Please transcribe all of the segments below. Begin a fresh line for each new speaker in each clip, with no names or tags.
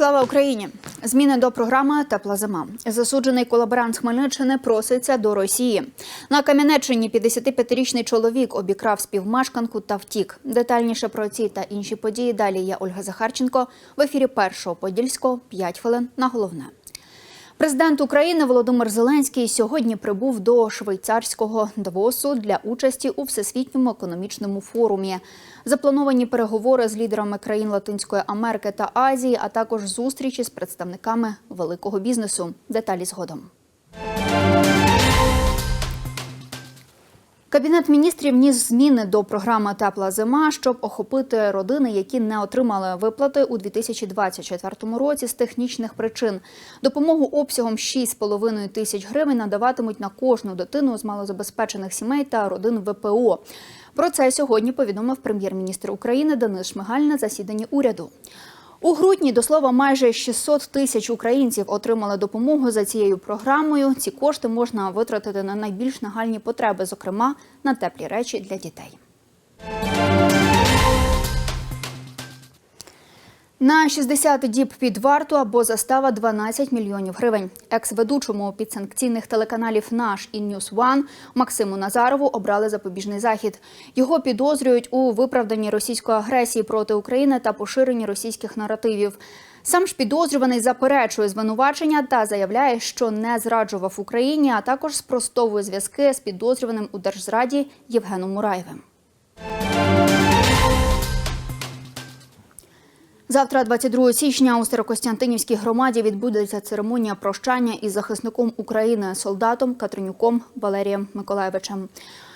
Слава Україні! Зміни до програми Тепла зима. Засуджений колаборант з Хмельниччини проситься до Росії. На Кам'янеччині 55-річний чоловік обікрав співмешканку та втік. Детальніше про ці та інші події далі я Ольга Захарченко в ефірі першого подільського 5 хвилин на головне. Президент України Володимир Зеленський сьогодні прибув до швейцарського Давосу для участі у всесвітньому економічному форумі. Заплановані переговори з лідерами країн Латинської Америки та Азії, а також зустрічі з представниками великого бізнесу. Деталі згодом. Кабінет міністрів вніс зміни до програми Тепла зима, щоб охопити родини, які не отримали виплати у 2024 році з технічних причин. Допомогу обсягом 6,5 тисяч гривень надаватимуть на кожну дитину з малозабезпечених сімей та родин ВПО. Про це сьогодні повідомив прем'єр-міністр України Денис Шмигаль на засіданні уряду. У грудні, до слова, майже 600 тисяч українців отримали допомогу за цією програмою. Ці кошти можна витратити на найбільш нагальні потреби, зокрема на теплі речі для дітей. На 60 діб під варту або застава 12 мільйонів гривень. Екс-ведучому підсанкційних телеканалів «Наш» і «Ньюс Ван» Максиму Назарову обрали запобіжний захід. Його підозрюють у виправданні російської агресії проти України та поширенні російських наративів. Сам ж підозрюваний заперечує звинувачення та заявляє, що не зраджував Україні, а також спростовує зв'язки з підозрюваним у держзраді Євгеном Мураєвим. Завтра, 22 січня, у Старокостянтинівській громаді відбудеться церемонія прощання із захисником України, солдатом Катринюком Валерієм Миколаєвичем.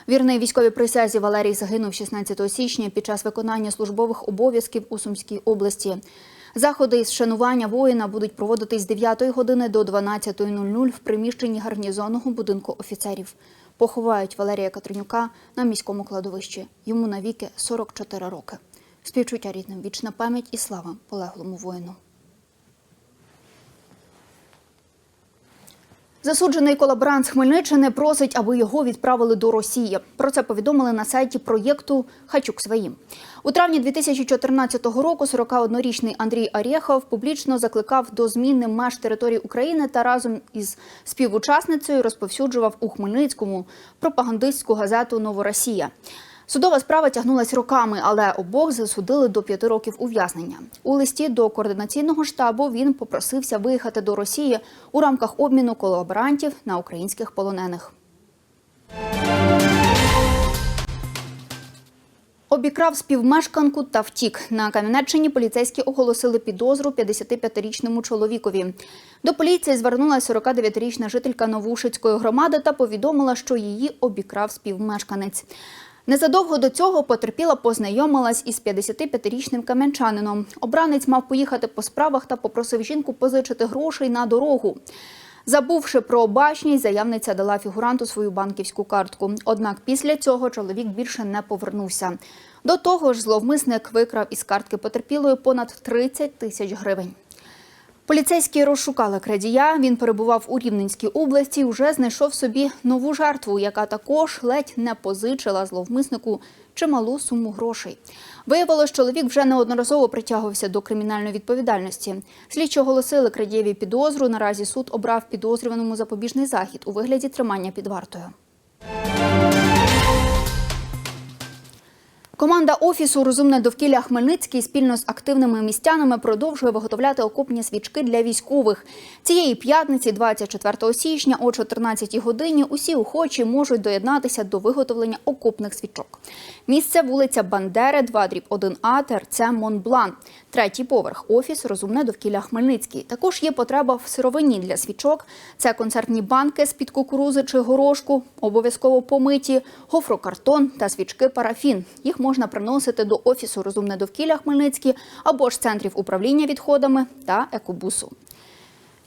Вірний військовій присязі Валерій загинув 16 січня під час виконання службових обов'язків у Сумській області. Заходи із шанування воїна будуть проводитись з 9 години до 12.00 в приміщенні гарнізонного будинку офіцерів. Поховають Валерія Катринюка на міському кладовищі. Йому навіки 44 роки. Співчуття рідним, вічна пам'ять і слава полеглому воїну. Засуджений колаборант з Хмельниччини просить, аби його відправили до Росії. Про це повідомили на сайті проєкту Хачук своїм. У травні 2014 року 41-річний Андрій Арєхов публічно закликав до зміни меж території України та разом із співучасницею розповсюджував у Хмельницькому пропагандистську газету Новоросія. Судова справа тягнулась роками, але обох засудили до п'яти років ув'язнення. У листі до координаційного штабу він попросився виїхати до Росії у рамках обміну колаборантів на українських полонених. Обікрав співмешканку та втік. На Кам'янеччині поліцейські оголосили підозру 55-річному чоловікові. До поліції звернулася 49-річна жителька Новушицької громади та повідомила, що її обікрав співмешканець. Незадовго до цього потерпіла познайомилась із 55-річним кам'янчанином. Обранець мав поїхати по справах та попросив жінку позичити грошей на дорогу. Забувши про бачність, заявниця дала фігуранту свою банківську картку. Однак після цього чоловік більше не повернувся. До того ж, зловмисник викрав із картки потерпілої понад 30 тисяч гривень. Поліцейські розшукали крадія. Він перебував у Рівненській області. і Вже знайшов собі нову жертву, яка також ледь не позичила зловмиснику чималу суму грошей. Виявилось, чоловік вже неодноразово притягувався до кримінальної відповідальності. Слідчі оголосили крадієві підозру. Наразі суд обрав підозрюваному запобіжний захід у вигляді тримання під вартою. Команда офісу Розумне довкілля Хмельницький спільно з активними містянами продовжує виготовляти окопні свічки для військових. Цієї п'ятниці, 24 січня, о 14 годині, усі охочі можуть доєднатися до виготовлення окопних свічок. Місце вулиця Бандери, 2 дріб 1А, ТРЦ Монблан. Третій поверх офіс Розумне довкілля Хмельницький. Також є потреба в сировині для свічок. Це концертні банки з-під кукурузи чи горошку, обов'язково помиті, гофрокартон та свічки парафін. Їх можна приносити до офісу Розумне довкілля Хмельницький або ж центрів управління відходами та екобусу.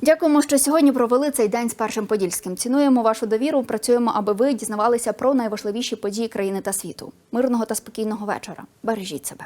Дякуємо, що сьогодні провели цей день з першим подільським. Цінуємо вашу довіру. Працюємо, аби ви дізнавалися про найважливіші події країни та світу. Мирного та спокійного вечора. Бережіть себе.